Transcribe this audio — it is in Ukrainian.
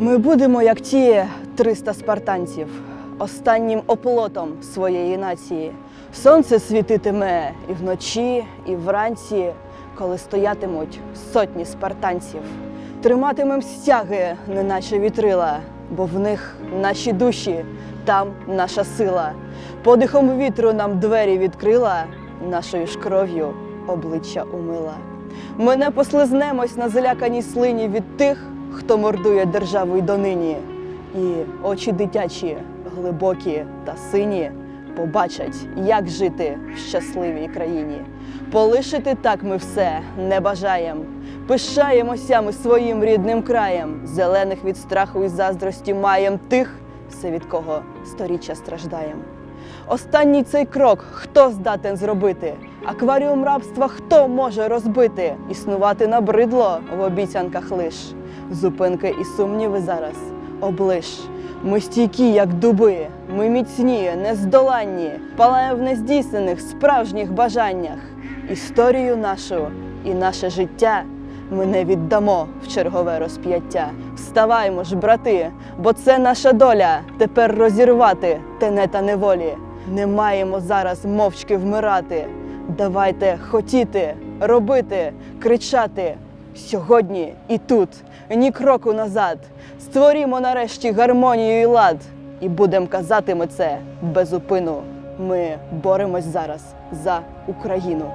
Ми будемо як ті 300 спартанців, останнім оплотом своєї нації. Сонце світитиме і вночі, і вранці, коли стоятимуть сотні спартанців. Триматимем стяги, неначе вітрила, бо в них наші душі, там наша сила. Подихом вітру нам двері відкрила, нашою ж кров'ю обличчя умила. Ми не послизнемось на зляканій слині від тих, хто мордує державу й донині. І очі дитячі, глибокі та сині побачать, як жити в щасливій країні. Полишити так ми все не бажаєм. Пишаємося ми своїм рідним краєм, зелених від страху і заздрості маєм тих, все від кого сторіччя страждаєм. Останній цей крок хто здатен зробити? Акваріум рабства хто може розбити? Існувати набридло в обіцянках лиш. Зупинки і сумніви зараз облиш. Ми стійкі, як дуби, ми міцні, нездоланні, палаємо в нездійснених справжніх бажаннях. Історію нашу і наше життя ми не віддамо в чергове розп'яття. Вставаймо ж, брати, бо це наша доля тепер розірвати тенета неволі. Не маємо зараз мовчки вмирати. Давайте хотіти, робити, кричати. Сьогодні і тут, ні кроку назад. Створімо нарешті гармонію і лад. І будемо казати ми це без упину. Ми боремось зараз за Україну.